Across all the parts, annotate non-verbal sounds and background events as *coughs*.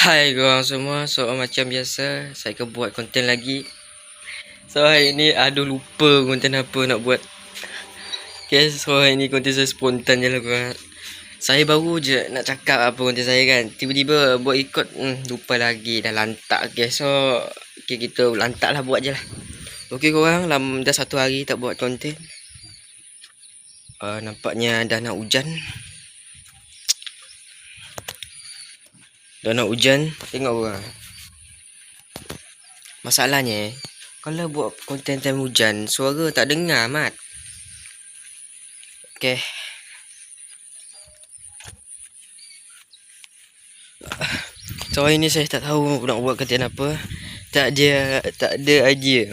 Hai korang semua. So macam biasa Saya akan buat konten lagi. So hari ni Aduh lupa konten apa nak buat. Okay so hari ni konten saya spontan je lah korang Saya baru je nak cakap apa konten saya kan. Tiba-tiba buat ikut hmm, Lupa lagi. Dah lantak Okay. So Okay kita lantak lah buat je lah. Okay korang Dah satu hari tak buat konten uh, Nampaknya dah nak hujan Dah nak hujan? Tengok orang. Masalahnya Kalau buat konten time hujan Suara tak dengar mat. Okay So hari ni saya tak tahu nak buat konten apa. Tak ada Tak ada idea. *coughs*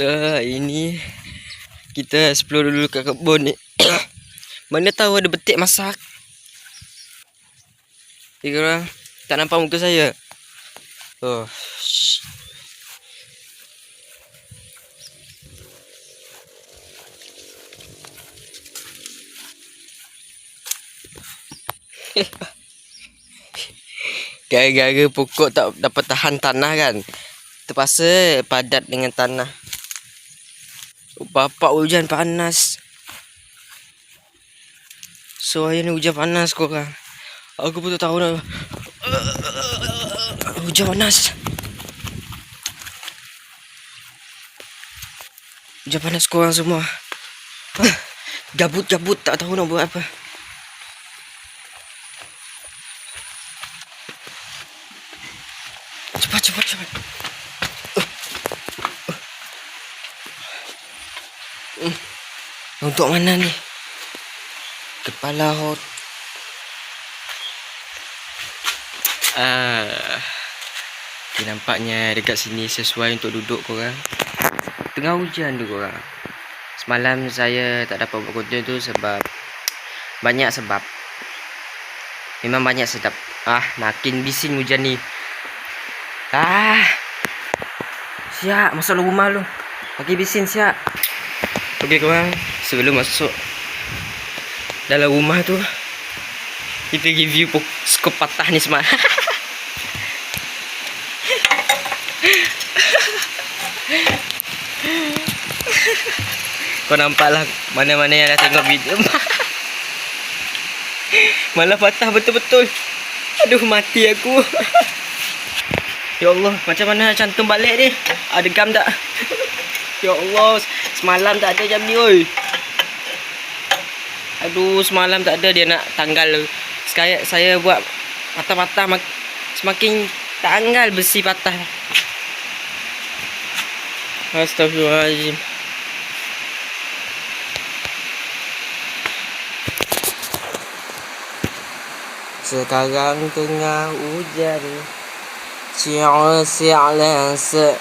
So hari ni Kita explore dulu kat kebun ni. *coughs* Mana tahu ada betik masak Tiga orang tak nampak muka saya. Oh. *laughs* Gara-gara pokok tak dapat tahan tanah kan. Terpaksa padat dengan tanah. Bapak hujan panas. So hari ni hujan panas korang. Aku pun tak tahu nak Hujan panas. Hujan panas korang semua. *laughs* Gabut-gabut tak tahu nak buat apa. Cepat cepat cepat. Untuk mana ni? Kepala hot Ah, okay, nampaknya dekat sini sesuai untuk duduk korang. Tengah hujan tu korang. Semalam saya tak dapat buat konten tu sebab banyak sebab. Memang banyak sedap. Ah, makin bising hujan ni. Ah. Siap masuk dalam rumah lu. Makin bising siap. Okey korang, sebelum masuk dalam rumah tu kita review skop patah ni semua. *laughs* Kau nampak lah mana-mana yang dah tengok video. *laughs* Malah patah betul-betul. Aduh mati aku. *laughs* Ya Allah macam mana cantum balik ni? Ada gam tak? *laughs* Ya Allah semalam tak ada jam ni oi. Aduh semalam tak ada dia nak tanggal. Sekaya saya buat patah-patah semakin tanggal besi patah. Astagfirullahaladzim Sekarang tengah hujan. Ciao siang lense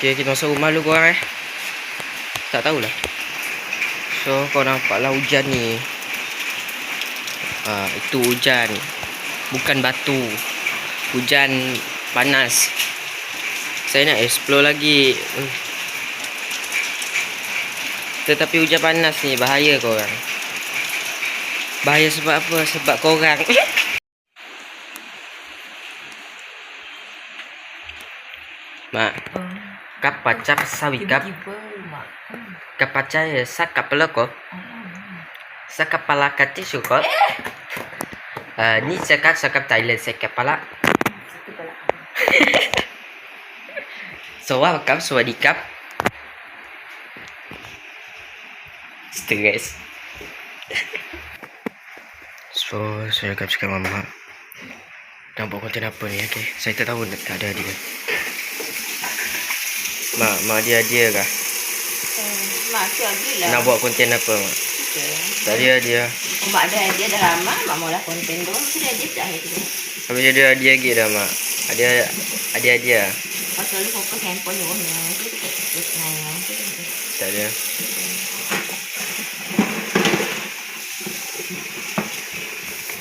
Okay kita masuk rumah dulu korang eh. Tak tahulah. So kau nampaklah hujan ni. Uh, Itu hujan. Bukan batu. Hujan panas. Saya nak explore lagi tetapi hujan panas ni bahaya korang. Bahaya sebab apa? Sebab korang. *laughs* Mak kapacap sawi kap. Kapacaya sakapala ko sakapala katisu ko uh, ni cakap cakap Thailand saya kepala *laughs* so wow kap swadi kap stress so saya akan cakap mama nak buat konten apa ni okay? saya tak tahu tak ada dia mak mak dia dia kah Hmm, mak tu lah. nak buat konten apa mak tak ada dia Mak ada idea dah lama, mak maulah konten tu. Sudah dia dah itu. Tapi dia dia lagi dah mak. Ada ada dia. Pasal lu fokus handphone nanya. Tak ada.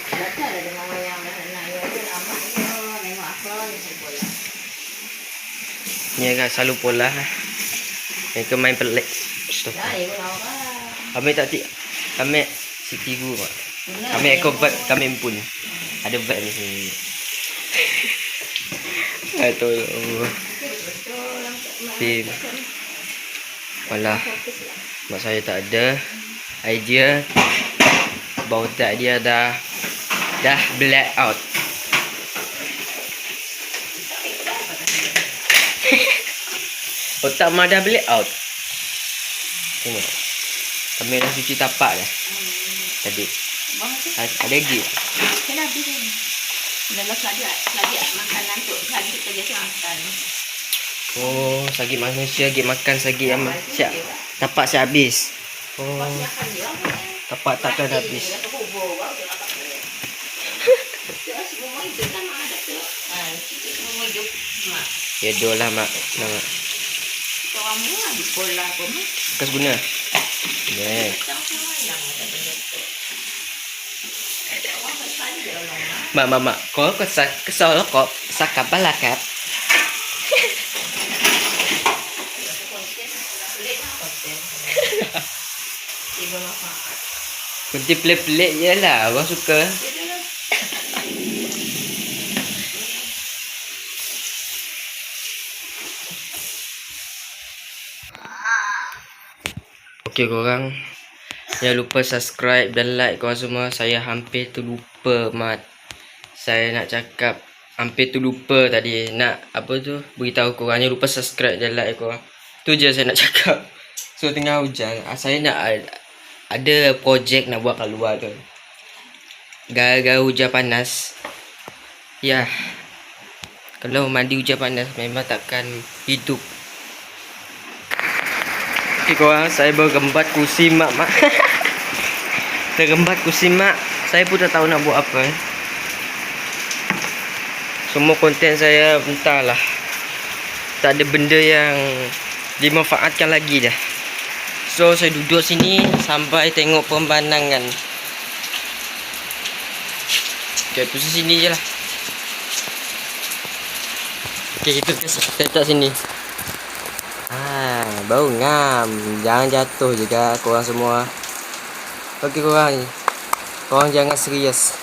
Baca ada dengan yang dah nanya tu lama dia nengok apa ni bola. Ni agak selalu pola. Ni ke main pelik. Stop. Ya, ibu nak apa? Kami tak ti kami si tigu mak. Benar, Kami ekor yang mau. kami pun. Ada vibe ni sini. Tim. Takkan malah lah. mak saya tak ada idea bau tak dia dah dah black out. Otak mak dah black out. Tengok. Kami dah cuci tapak dah. Tadi. Tu, Ada lagi. kena habis ni. Dalam selagi selagi makanan tu, selagi kita biasa makan. Oh, sagi manusia lagi makan sagi yang siap. Tapak saya habis. Oh, tapak takkan habis. Dia semua *laughs* hidup kan mak tu. Ya dolah. Nama. Mua di sekolah pun. Bekas guna. Orang orang mak. Mak mak. Kau kesal kesal kok sakap balakap. Pelik lah manfaat. *laughs* Kunti pelik-pelik je lah. Orang suka. Dia Okey korang. Jangan lupa subscribe dan like korang semua. Saya hampir terlupa mat. Saya nak cakap hampir terlupa tadi nak apa tu beritahu korang jangan lupa subscribe dan like korang. Tu je saya nak *laughs* cakap. So tengah hujan. ah, Saya nak ad- ada projek nak buat kat luar tu. Gara-gara hujan panas. Ya. Kalau mandi hujan panas memang takkan hidup Okay korang, saya bergembat kursi mak mak. Tergembat kursi mak. Saya pun tak tahu nak buat apa. eh. Semua konten saya entahlah. Tak ada benda yang dimanfaatkan lagi dah. So saya duduk sini sampai tengok pemandangan. Okay, posisi sini je lah. Okay, kita letak sini. Ah, bau ngam. Jangan jatuh juga korang semua. Okey korang ni. Korang jangan serius.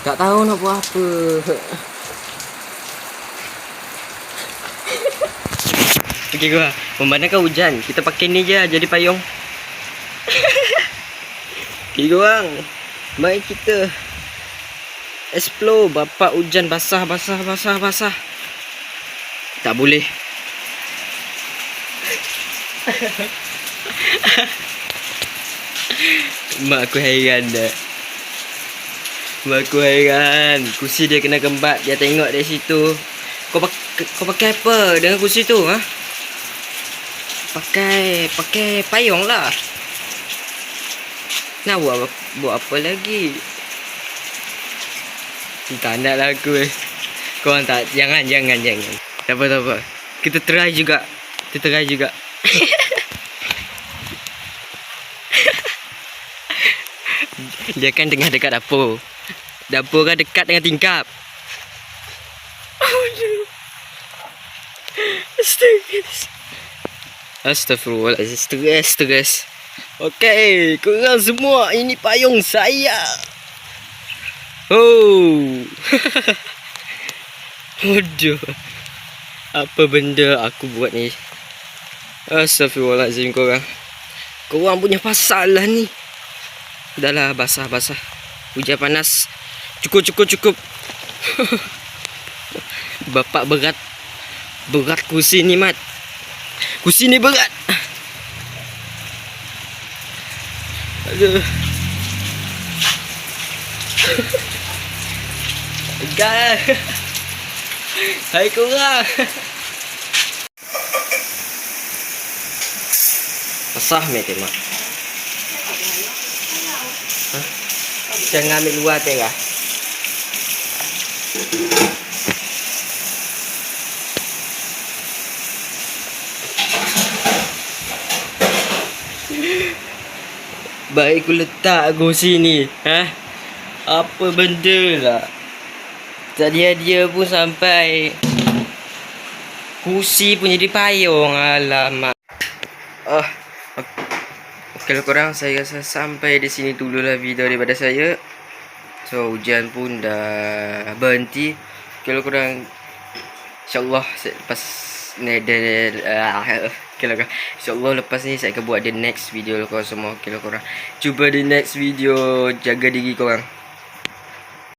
Tak tahu nak buat apa. Okey korang. Memandangkan hujan. Kita pakai ni je jadi payung. *laughs* Okey korang. Mari kita explore bapak hujan basah basah basah basah. Tak boleh. *laughs* Mak aku hairan dah. Mak aku hairan. Kursi dia kena gembat. Dia tengok dari situ. Kau pakai kau pakai apa dengan kursi tu ha? Pakai pakai payung lah. Nak buat apa, buat apa lagi? Tak nak lah aku eh. Korang tak, jangan, jangan, jangan. Tak apa, tak apa. Kita try juga. Kita try juga. *laughs* Dia kan tengah dekat dapur. Dapur kan dekat dengan tingkap. Oh, no. Astaga. Astagfirullahaladzim. Stres, stres. Okey, korang semua ini payung saya. Oh. *laughs* Aduh. Apa benda aku buat ni? Astagfirullahaladzim korang. Korang punya pasal lah ni. Dah lah basah-basah. Hujan panas. Cukup, cukup, cukup. *laughs* Bapak berat. Berat kursi ni, Mat. Kursi ni berat. Aduh. Gal. *laughs* Hai korang. Basah me tengok. Ha? Jangan ambil luar tengah. Baik aku letak aku sini. Ha? Apa benda lah? Tak dia-dia pun sampai Kursi pun jadi payung Alamak Oh Okey lah korang Saya rasa sampai di sini dululah video daripada saya So hujan pun dah berhenti Okey lah korang InsyaAllah lepas dia, uh, Okay lah InsyaAllah lepas ni saya akan buat the next video lah korang semua. Okay lah korang. Jumpa di next video. Jaga diri korang